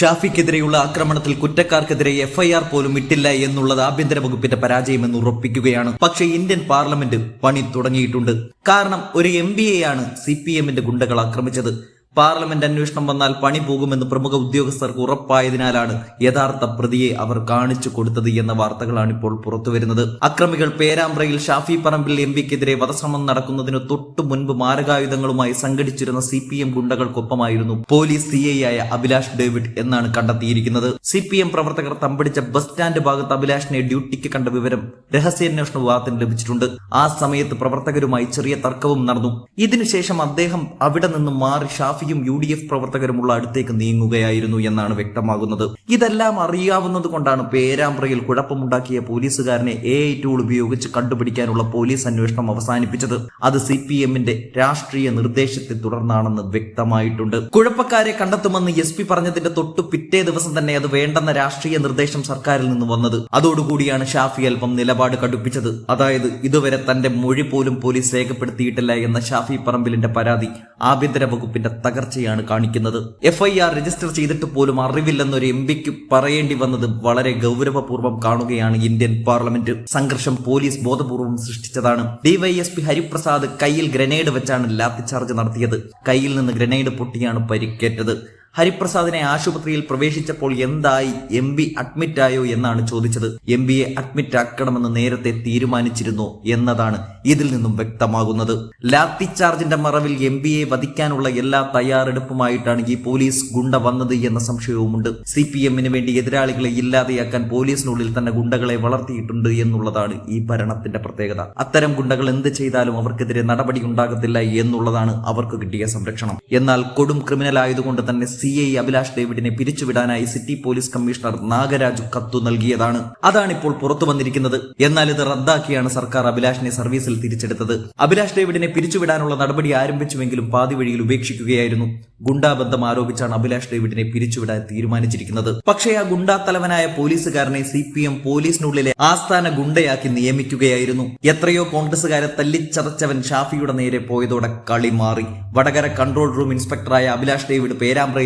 ഷാഫിക്കെതിരെയുള്ള ആക്രമണത്തിൽ കുറ്റക്കാർക്കെതിരെ എഫ്ഐആർ പോലും ഇട്ടില്ല എന്നുള്ളത് ആഭ്യന്തര വകുപ്പിന്റെ പരാജയമെന്ന് ഉറപ്പിക്കുകയാണ്. പക്ഷേ ഇന്ത്യൻ പാർലമെന്റ് പണി തുടങ്ങിയിട്ടുണ്ട്. കാരണം ഒരു എം ബി എയാണ് സി പി എമ്മിന്റെ ഗുണ്ടകൾ ആക്രമിച്ചത്. പാർലമെന്റ് അന്വേഷണം വന്നാൽ പണി പോകുമെന്ന് പ്രമുഖ ഉദ്യോഗസ്ഥർക്ക് ഉറപ്പായതിനാലാണ് യഥാർത്ഥ പ്രതിയെ അവർ കാണിച്ചു കൊടുത്തത് എന്ന വാർത്തകളാണ് ഇപ്പോൾ പുറത്തുവരുന്നത്. അക്രമികൾ പേരാമ്പ്രയിൽ ഷാഫി പറമ്പിൽ എം പിക്കെതിരെ വധശ്രമം നടക്കുന്നതിന് തൊട്ടു മുൻപ് മാരകായുധങ്ങളുമായി സംഘടിച്ചിരുന്ന സി പി എം ഗുണ്ടകൾക്കൊപ്പമായിരുന്നു പോലീസ് സി ഐ ആയ അഭിലാഷ് ഡേവിഡ് എന്നാണ് കണ്ടെത്തിയിരിക്കുന്നത്. സി പി എം പ്രവർത്തകർ തമ്പടിച്ച ബസ് സ്റ്റാൻഡ് ഭാഗത്ത് അഭിലാഷിനെ ഡ്യൂട്ടിക്ക് കണ്ട വിവരം രഹസ്യാന്വേഷണ വിഭാഗത്തിന് ലഭിച്ചിട്ടുണ്ട്. ആ സമയത്ത് പ്രവർത്തകരുമായി ചെറിയ തർക്കവും നടന്നു. ഇതിനുശേഷം അദ്ദേഹം അവിടെ നിന്നും മാറി ഷാഫിയും യു ഡി എഫ് പ്രവർത്തകരുമുള്ള അടുത്തേക്ക് നീങ്ങുകയായിരുന്നു എന്നാണ് വ്യക്തമാകുന്നത്. ഇതെല്ലാം അറിയാവുന്നത് കൊണ്ടാണ് പേരാമ്പ്രയിൽ കുഴപ്പമുണ്ടാക്കിയ പോലീസുകാരനെ എ ഐ ടൂൾ ഉപയോഗിച്ച് കണ്ടുപിടിക്കാനുള്ള പോലീസ് അന്വേഷണം അവസാനിപ്പിച്ചത്. അത് സി പി എമ്മിന്റെ രാഷ്ട്രീയ നിർദ്ദേശത്തെ തുടർന്നാണെന്ന് വ്യക്തമായിട്ടുണ്ട്. കുഴപ്പക്കാരെ കണ്ടെത്തുമെന്ന് എസ് പി പറഞ്ഞതിന്റെ തൊട്ടു പിറ്റേ ദിവസം തന്നെ അത് വേണ്ടെന്ന രാഷ്ട്രീയ നിർദ്ദേശം സർക്കാരിൽ നിന്ന് വന്നത്. അതോടുകൂടിയാണ് ഷാഫി അല്പം നിലപാട് കടുപ്പിച്ചത്. അതായത് ഇതുവരെ തന്റെ മൊഴി പോലും പോലീസ് രേഖപ്പെടുത്തിയിട്ടില്ല എന്ന ഷാഫി പറമ്പിലിന്റെ പരാതി ആഭ്യന്തര വകുപ്പിന്റെ തകർച്ചയാണ് കാണിക്കുന്നത്. എഫ് ഐ ആർ രജിസ്റ്റർ ചെയ്തിട്ട് പോലും അറിവില്ലെന്നൊരു എം പിക്ക് പറയേണ്ടി വന്നത് വളരെ ഗൗരവപൂർവം കാണുകയാണ് ഇന്ത്യൻ പാർലമെന്റ്. സംഘർഷം പോലീസ് ബോധപൂർവം സൃഷ്ടിച്ചതാണ്. ഡിവൈഎസ്പി ഹരിപ്രസാദ് കയ്യിൽ ഗ്രനേഡ് വെച്ചാണ് ലാത്തിചാർജ് നടത്തിയത്. കയ്യിൽ നിന്ന് ഗ്രനേഡ് പൊട്ടിയാണ് പരിക്കേറ്റത്. ഹരിപ്രസാദിനെ ആശുപത്രിയിൽ പ്രവേശിച്ചപ്പോൾ എന്തായി എം ബി അഡ്മിറ്റായോ എന്നാണ് ചോദിച്ചത്. എം ബിയെ അഡ്മിറ്റ് ആക്കണമെന്ന് നേരത്തെ തീരുമാനിച്ചിരുന്നു എന്നതാണ് ഇതിൽ നിന്നും വ്യക്തമാകുന്നത്. ലാത്തി ചാർജിന്റെ മറവിൽ എം ബിയെ വധിക്കാനുള്ള എല്ലാ തയ്യാറെടുപ്പുമായിട്ടാണ് ഈ പോലീസ് ഗുണ്ട വന്നത് എന്ന സംശയവുമുണ്ട്. സി പി എമ്മിന് വേണ്ടി എതിരാളികളെ ഇല്ലാതെയാക്കാൻ പോലീസിനുള്ളിൽ തന്നെ ഗുണ്ടകളെ വളർത്തിയിട്ടുണ്ട് എന്നുള്ളതാണ് ഈ ഭരണത്തിന്റെ പ്രത്യേകത. അത്തരം ഗുണ്ടകൾ എന്ത് ചെയ്താലും അവർക്കെതിരെ നടപടി ഉണ്ടാകത്തില്ല എന്നുള്ളതാണ് അവർക്ക് കിട്ടിയ സംരക്ഷണം. എന്നാൽ കൊടും ക്രിമിനൽ ആയതുകൊണ്ട് തന്നെ സി ഐ അഭിലാഷ് ഡേവിഡിനെ പിരിച്ചുവിടാനായി സിറ്റി പോലീസ് കമ്മീഷണർ നാഗരാജു കത്തു നൽകിയതാണ്. അതാണ് ഇപ്പോൾ പുറത്തു വന്നിരിക്കുന്നത്. എന്നാൽ ഇത് റദ്ദാക്കിയാണ് സർക്കാർ അഭിലാഷിനെ സർവീസിൽ തിരിച്ചെടുത്തത്. അഭിലാഷ് ഡേവിഡിനെ പിരിച്ചുവിടാനുള്ള നടപടി ആരംഭിച്ചുവെങ്കിലും പാതി വഴിയിൽ ഉപേക്ഷിക്കുകയായിരുന്നു. ഗുണ്ടാബന്ധം ആരോപിച്ചാണ് അഭിലാഷ് ഡേവിഡിനെ പിരിച്ചുവിടാൻ തീരുമാനിച്ചിരിക്കുന്നത്. പക്ഷേ ആ ഗുണ്ടാ തലവനായ പോലീസുകാരനെ സി പി എം പോലീസിനുള്ളിലെ ആസ്ഥാന ഗുണ്ടയാക്കി നിയമിക്കുകയായിരുന്നു. എത്രയോ കോൺഗ്രസുകാരെ തല്ലിച്ചതച്ചവൻ ഷാഫിയുടെ നേരെ പോയതോടെ കളി മാറി. വടകര കൺട്രോൾ റൂം ഇൻസ്പെക്ടറായ അഭിലാഷ് ഡേവിഡ്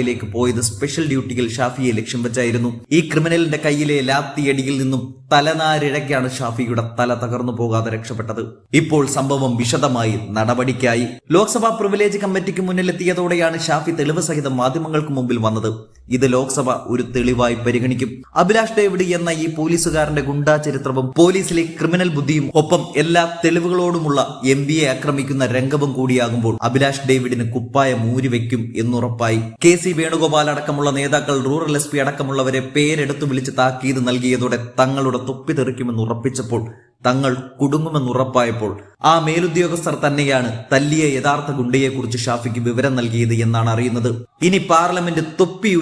പേരാമ്പ്രയിലേക്ക് പോയത് സ്പെഷ്യൽ ഡ്യൂട്ടിയിൽ ഷാഫിയെ ലക്ഷ്യം വെച്ചായിരുന്നു. ഈ ക്രിമിനലിന്റെ കയ്യിലെ ലാത്തിയടിയിൽ നിന്നും തലനാരിഴയ്ക്കാണ് ഷാഫിയുടെ തല തകർന്നു പോകാതെ രക്ഷപ്പെട്ടത്. ഇപ്പോൾ സംഭവം വിശദമായി നടപടിക്കായി. ലോക്സഭാ പ്രിവിലേജ് കമ്മിറ്റിക്ക് മുന്നിലെത്തിയതോടെയാണ് ഷാഫി തെളിവ് സഹിതം മാധ്യമങ്ങൾക്ക് മുമ്പിൽ വന്നത്. ഇത് ലോക്സഭ ഒരു തെളിവായി പരിഗണിക്കും. അഭിലാഷ് ഡേവിഡ് എന്ന ഈ പോലീസുകാരന്റെ ഗുണ്ടാ ചരിത്രവും പോലീസിലെ ക്രിമിനൽ ബുദ്ധിയും ഒപ്പം എല്ലാ തെളിവുകളോടുമുള്ള എം ബി എ ആക്രമിക്കുന്ന രംഗവും കൂടിയാകുമ്പോൾ അഭിലാഷ് ഡേവിഡിന് കുപ്പായം ഊരിവെക്കും എന്നുറപ്പായി. കെ സി വേണുഗോപാൽ അടക്കമുള്ള നേതാക്കൾ റൂറൽ എസ് പി അടക്കമുള്ളവരെ പേരെടുത്തു വിളിച്ച് താക്കീത് നൽകിയതോടെ തങ്ങളുടെ തൊപ്പി തെറിക്കുമെന്ന് ഉറപ്പിച്ചപ്പോൾ തങ്ങൾ കുടുങ്ങുമെന്നുറപ്പായപ്പോൾ ആ മേലുദ്യോഗസ്ഥർ തന്നെയാണ് തല്ലിയ യഥാർത്ഥ ഗുണ്ടയെക്കുറിച്ച് ഷാഫിക്ക് വിവരം നൽകിയത് എന്നാണ് അറിയുന്നത്. ഇനി പാർലമെന്റ് തൊപ്പി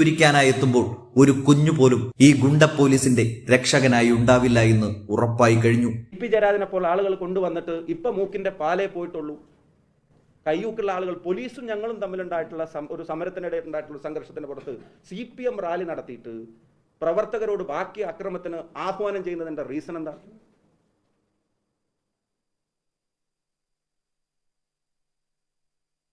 എത്തുമ്പോൾ ഒരു കുഞ്ഞു പോലും ഈ ഗുണ്ട പോലീസിന്റെ രക്ഷകനായി ഉണ്ടാവില്ല എന്ന് ഉറപ്പായി കഴിഞ്ഞു. ആളുകൾ കൊണ്ടുവന്നിട്ട് ഇപ്പൊ മൂക്കിന്റെ പാലേ പോയിട്ടുള്ളൂ. കയ്യൂക്കുള്ള ആളുകൾ പോലീസും ഞങ്ങളും തമ്മിലുണ്ടായിട്ടുള്ള ഒരു സമരത്തിനിടെ ഉണ്ടായിട്ടുള്ള സംഘർഷത്തിന് പുറത്ത് സി പി എം റാലി നടത്തിയിട്ട് പ്രവർത്തകരോട് ബാക്കി അക്രമത്തിന് ആഹ്വാനം ചെയ്യുന്നതിന്റെ റീസൺ എന്താ?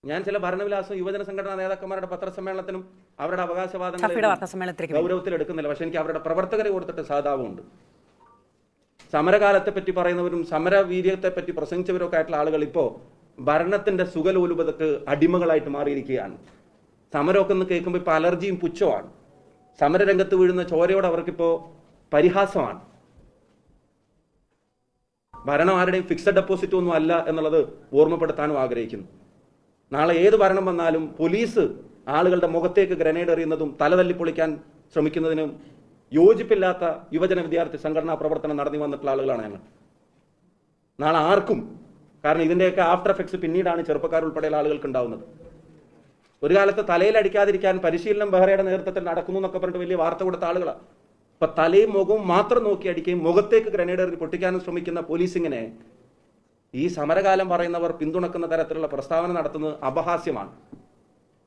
ഞാൻ ചില ഭരണവിലാസം യുവജന സംഘടനാ നേതാക്കന്മാരുടെ പത്രസമ്മേളനത്തിനും അവരുടെ അവകാശവാദങ്ങൾ ഗൗരവത്തിൽ എടുക്കുന്നില്ല പക്ഷെ എനിക്ക് അവരുടെ പ്രവർത്തകരെ കൊടുത്തിട്ട് സാധാവുമുണ്ട് സമരകാലത്തെ പറ്റി പറയുന്നവരും സമരവീര്യത്തെ പറ്റി പ്രസംഗിച്ചവരൊക്കെ ആയിട്ടുള്ള ആളുകൾ ഇപ്പോൾ ഭരണത്തിന്റെ സുഖലോലുപതക്ക് അടിമകളായിട്ട് മാറിയിരിക്കുകയാണ്. സമരമൊക്കെ ഒന്ന് കേൾക്കുമ്പോൾ ഇപ്പോൾ അലർജിയും പുച്ഛമാണ് സമരരംഗത്ത് വീഴുന്ന ചോരയോട് അവർക്കിപ്പോൾ പരിഹാസമാണ്. ഭരണം ആരുടെയും ഫിക്സഡ് ഡെപ്പോസിറ്റ് ഒന്നും അല്ല എന്നുള്ളത് ഓർമ്മപ്പെടുത്താനും ആഗ്രഹിക്കുന്നു. നാളെ ഏത് ഭരണം വന്നാലും പോലീസ് ആളുകളുടെ മുഖത്തേക്ക് ഗ്രനേഡ് എറിയുന്നതും തലതല്ലി പൊളിക്കാൻ ശ്രമിക്കുന്നതിനും യോജിപ്പില്ലാത്ത യുവജന വിദ്യാർത്ഥി സംഘടനാ പ്രവർത്തനം നടത്തി വന്നിട്ടുള്ള ആളുകളാണ് ഞങ്ങൾ. നാളെ ആർക്കും കാരണം ഇതിന്റെയൊക്കെ ആഫ്റ്റർ എഫക്ട്സ് പിന്നീടാണ് ചെറുപ്പക്കാർ ഉൾപ്പെടെയുള്ള ആളുകൾക്ക് ഉണ്ടാവുന്നത്. ഒരു കാലത്ത് തലയിൽ അടിക്കാതിരിക്കാൻ പരിശീലനം ബെഹ്റയുടെ നേതൃത്വത്തിൽ നടക്കുന്നു എന്നൊക്കെ പറഞ്ഞിട്ട് വലിയ വാർത്ത കൊടുത്ത ആളുകളാണ് ഇപ്പൊ തലയും മുഖവും മാത്രം നോക്കി അടിക്കുകയും മുഖത്തേക്ക് ഗ്രനേഡ് എറിഞ്ഞ് പൊട്ടിക്കാനും ശ്രമിക്കുന്ന പോലീസിങ്ങിനെ ഈ സമരകാലം പറയുന്നവർ പിന്തുണക്കുന്ന തരത്തിലുള്ള പ്രസ്താവന നടത്തുന്നത് അപഹാസ്യമാണ്.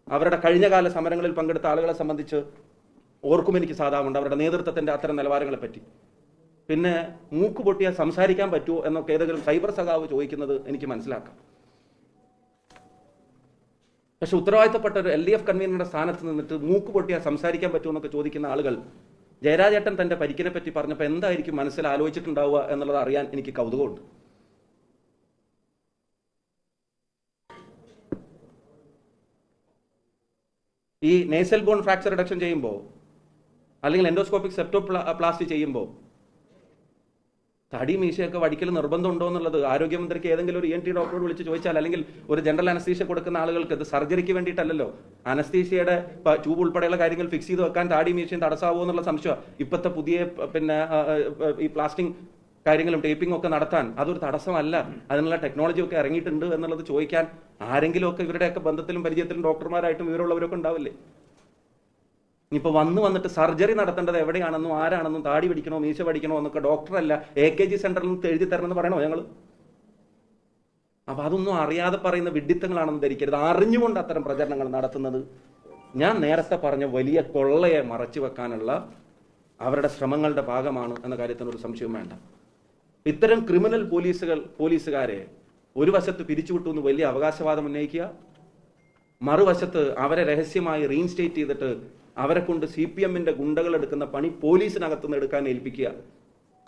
അവരുടെ കഴിഞ്ഞകാല സമരങ്ങളിൽ പങ്കെടുത്ത ആളുകളെ സംബന്ധിച്ച് ഓർക്കും എനിക്ക് സാധാവുണ്ട് അവരുടെ നേതൃത്വത്തിന്റെ അത്തരം നിലവാരങ്ങളെ പറ്റി പിന്നെ മൂക്ക് പൊട്ടിയാൽ സംസാരിക്കാൻ പറ്റുമോ എന്നൊക്കെ ഏതെങ്കിലും സൈബർ സഖാവ് ചോദിക്കുന്നത് എനിക്ക് മനസ്സിലാക്കാം. പക്ഷെ ഉത്തരവാദിത്തപ്പെട്ട ഒരു എൽ ഡി എഫ് കൺവീനറുടെ സ്ഥാനത്ത് നിന്നിട്ട് മൂക്ക് പൊട്ടിയാൽ സംസാരിക്കാൻ പറ്റുമെന്നൊക്കെ ചോദിക്കുന്ന ആളുകൾ ജയരാജേട്ടൻ തന്റെ പരിക്കിനെ പറ്റി പറഞ്ഞപ്പോൾ എന്തായിരിക്കും മനസ്സിൽ ആലോചിച്ചിട്ടുണ്ടാവുക എന്നുള്ളത് അറിയാൻ എനിക്ക് കൗതുകമുണ്ട്. ഈ നേസൽ ബോൺ ഫ്രാക്ചർ റിഡക്ഷൻ ചെയ്യുമ്പോൾ അല്ലെങ്കിൽ എൻഡോസ്കോപ്പിക് സെപ്റ്റോ പ്ലാസ്റ്റി ചെയ്യുമ്പോൾ തടി മീശയൊക്കെ വടിക്കൽ നിർബന്ധമുണ്ടോ എന്നുള്ളത് ആരോഗ്യമന്ത്രിക്ക് ഏതെങ്കിലും ഒരു എൻ ടി ഡോക്ടറോട് വിളിച്ച് ചോദിച്ചാൽ അല്ലെങ്കിൽ ഒരു ജനറൽ അനസ്തീഷ്യ കൊടുക്കുന്ന ആളുകൾക്ക് ഇത് സർജറിക്ക് വേണ്ടിയിട്ടല്ലല്ലോ. അനസ്തീഷ്യയുടെ ട്യൂബ് ഉൾപ്പെടെയുള്ള കാര്യങ്ങൾ ഫിക്സ് ചെയ്ത് വെക്കാൻ താടി മീശയും തടസ്സാവോ എന്നുള്ള സംശയം ഇപ്പോഴത്തെ പുതിയ പിന്നെ ഈ പ്ലാസ്റ്റിക് കാര്യങ്ങളും ടേപ്പിംഗ് ഒക്കെ നടത്താൻ. അതൊരു തടസ്സമല്ല. അതിനുള്ള ടെക്നോളജി ഒക്കെ ഇറങ്ങിയിട്ടുണ്ട് എന്നുള്ളത് ചോദിക്കാൻ ആരെങ്കിലും ഒക്കെ ഇവരുടെയൊക്കെ ബന്ധത്തിലും പരിചയത്തിലും ഡോക്ടർമാരായിട്ടും ഇവരുള്ളവരൊക്കെ ഉണ്ടാവില്ലേ? ഇപ്പൊ വന്ന് വന്നിട്ട് സർജറി നടത്തേണ്ടത് എവിടെയാണെന്നും ആരാണെന്നും താടി പിടിക്കണോ മീശ പഠിക്കണോ എന്നൊക്കെ ഡോക്ടറല്ല എ കെ ജി സെന്ററിൽ നിന്ന് എഴുതി തരണമെന്ന് പറയണോ ഞങ്ങൾ അപ്പൊ അതൊന്നും അറിയാതെ പറയുന്ന വിഡിത്തങ്ങളാണെന്ന് ധരിക്കരുത്. അറിഞ്ഞുകൊണ്ട് അത്തരം പ്രചരണങ്ങൾ നടത്തുന്നത് ഞാൻ നേരത്തെ പറഞ്ഞ വലിയ കൊള്ളയെ മറച്ചു വെക്കാനുള്ള അവരുടെ ശ്രമങ്ങളുടെ ഭാഗമാണ് എന്ന കാര്യത്തിനൊരു സംശയവും വേണ്ട. ഇത്തരം ക്രിമിനൽ പോലീസുകൾ പോലീസുകാരെ ഒരു വശത്ത് പിരിച്ചുവിട്ടു എന്ന് വലിയ അവകാശവാദം ഉന്നയിക്കുക മറുവശത്ത് അവരെ രഹസ്യമായി റീഇൻസ്റ്റേറ്റ് ചെയ്തിട്ട് അവരെ കൊണ്ട് സി പി എമ്മിന്റെ ഗുണ്ടകൾ എടുക്കുന്ന പണി പോലീസിനകത്തു നിന്ന് എടുക്കാൻ ഏൽപ്പിക്കുക.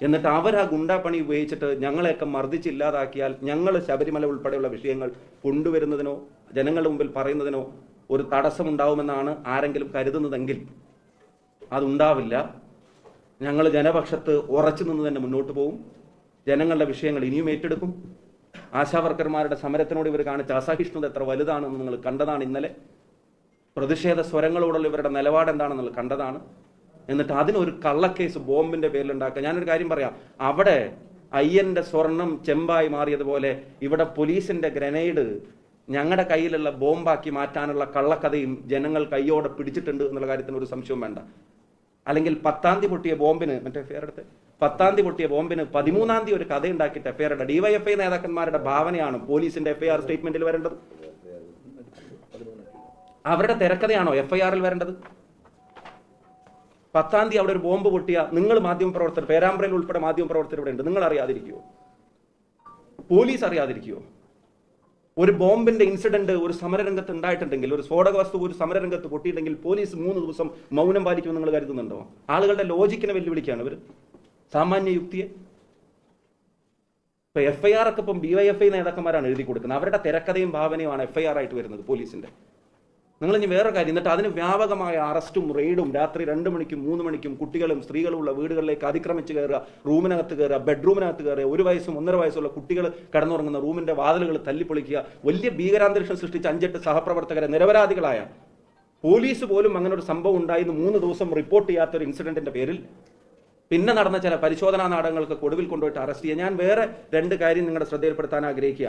എന്നിട്ട് അവർ ആ ഗുണ്ടാ പണി ഉപയോഗിച്ചിട്ട് ഞങ്ങളെയൊക്കെ മർദ്ദിച്ചില്ലാതാക്കിയാൽ ഞങ്ങൾ ശബരിമല ഉൾപ്പെടെയുള്ള വിഷയങ്ങൾ കൊണ്ടുവരുന്നതിനോ ജനങ്ങളുടെ മുമ്പിൽ പറയുന്നതിനോ ഒരു തടസ്സമുണ്ടാവുമെന്നാണ് ആരെങ്കിലും കരുതുന്നതെങ്കിൽ അതുണ്ടാവില്ല. ഞങ്ങൾ ജനപക്ഷത്ത് ഉറച്ചു നിന്ന് തന്നെ മുന്നോട്ട് പോകും ജനങ്ങളുടെ വിഷയങ്ങൾ ഇനിയും ഏറ്റെടുക്കും. ആശാവർക്കർമാരുടെ സമരത്തിനോട് ഇവർ കാണിച്ച അസഹിഷ്ണുത എത്ര വലുതാണെന്ന് നിങ്ങൾ കണ്ടതാണ് ഇന്നലെ. പ്രതിഷേധ സ്വരങ്ങളോടുള്ള ഇവരുടെ നിലപാട് എന്താണെന്നുള്ളത് കണ്ടതാണ്. എന്നിട്ട് അതിനൊരു കള്ളക്കേസ് ബോംബിന്റെ പേരിൽ ഉണ്ടാക്കുക ഞാനൊരു കാര്യം പറയാം. അവിടെ അയ്യന്റെ സ്വർണം ചെമ്പായി മാറിയതുപോലെ ഇവിടെ പോലീസിന്റെ ഗ്രനേഡ് ഞങ്ങളുടെ കയ്യിലുള്ള ബോംബാക്കി മാറ്റാനുള്ള കള്ളക്കഥയും ജനങ്ങൾ കയ്യോടെ പിടിച്ചിട്ടുണ്ട് എന്നുള്ള കാര്യത്തിന് ഒരു സംശയവും വേണ്ട. അല്ലെങ്കിൽ പത്താം തീയതി പൊട്ടിയ ബോംബിന് മറ്റേ ഫെയർ എടുത്ത് പത്താം തീയതി പൊട്ടിയ ബോംബിന് പതിമൂന്നാം തീയതി ഒരു കഥ ഉണ്ടാക്കിയിട്ട് എഫ്ഐആർ ഇട്ട ഡിവൈഎഫ്ഐ നേതാക്കന്മാരുടെ ഭാവനയാണ് പോലീസിന്റെ എഫ്ഐആർ സ്റ്റേറ്റ്മെന്റിൽ വരേണ്ടത്. അവരുടെ തിരക്കഥയാണോ എഫ്ഐആറിൽ വരേണ്ടത്? പത്താം തീയതി അവിടെ ഒരു ബോംബ് പൊട്ടിയ നിങ്ങൾ മാധ്യമ പ്രവർത്തകർ പേരാമ്പ്രയിൽ ഉൾപ്പെടെ മാധ്യമപ്രവർത്തകർ ഇവിടെ ഉണ്ട്. നിങ്ങൾ അറിയാതിരിക്കുമോ പോലീസ് അറിയാതിരിക്കുമോ ഒരു ബോംബിന്റെ ഇൻസിഡന്റ് ഒരു സമരരംഗത്ത് ഉണ്ടായിട്ടുണ്ടെങ്കിൽ ഒരു സ്ഫോടക വസ്തു ഒരു സമരരംഗത്ത് പൊട്ടിയിട്ടുണ്ടെങ്കിൽ പോലീസ് മൂന്ന് ദിവസം മൗനം പാലിക്കുമെന്ന് നിങ്ങൾ കരുതുന്നുണ്ടോ? ആളുകളുടെ ലോജിക്കിനെ വെല്ലുവിളിക്കുകയാണ് ഇവർ സാമാന്യ യുക്തിയെ ഇപ്പൊ എഫ് ഐ ആർ ഒക്കെ ഇപ്പം ബി വൈ എഫ് ഐ നേതാക്കന്മാരാണ് എഴുതി കൊടുക്കുന്നത്. അവരുടെ തിരക്കഥയും ഭാവനയുമാണ് എഫ് ഐ ആർ ആയിട്ട് വരുന്നത് പോലീസിന്റെ. നിങ്ങൾ ഇനി വേറെ കാര്യം എന്നിട്ട് അതിന് വ്യാപകമായ അറസ്റ്റും റെയ്ഡും രാത്രി രണ്ട് മണിക്കും മൂന്ന് മണിക്കും കുട്ടികളും സ്ത്രീകളും ഉള്ള വീടുകളിലേക്ക് അതിക്രമിച്ച് കയറുക റൂമിനകത്ത് കയറുക ബെഡ്റൂമിനകത്ത് കയറുക ഒരു വയസ്സും ഒന്നര വയസ്സുള്ള കുട്ടികൾ കടന്നുറങ്ങുന്ന റൂമിന്റെ വാതിലുകൾ തല്ലിപ്പൊളിക്കുക വലിയ ഭീകരാന്തരീക്ഷം സൃഷ്ടിച്ച അഞ്ചെട്ട് സഹപ്രവർത്തകരെ നിരപരാധികളായ. പോലീസ് പോലും അങ്ങനെ ഒരു സംഭവം ഉണ്ടായിരുന്നു മൂന്ന് ദിവസം റിപ്പോർട്ട് ചെയ്യാത്ത ഒരു ഇൻസിഡന്റിന്റെ പേരിൽ. പിന്നെ നടന്ന ചില പരിശോധനാ നാടകങ്ങൾക്ക് ഒടുവിൽ കൊണ്ടുപോയിട്ട് അറസ്റ്റ് ചെയ്യുക ഞാൻ വേറെ രണ്ട് കാര്യം നിങ്ങളുടെ ശ്രദ്ധയിൽപ്പെടുത്താൻ ആഗ്രഹിക്കുക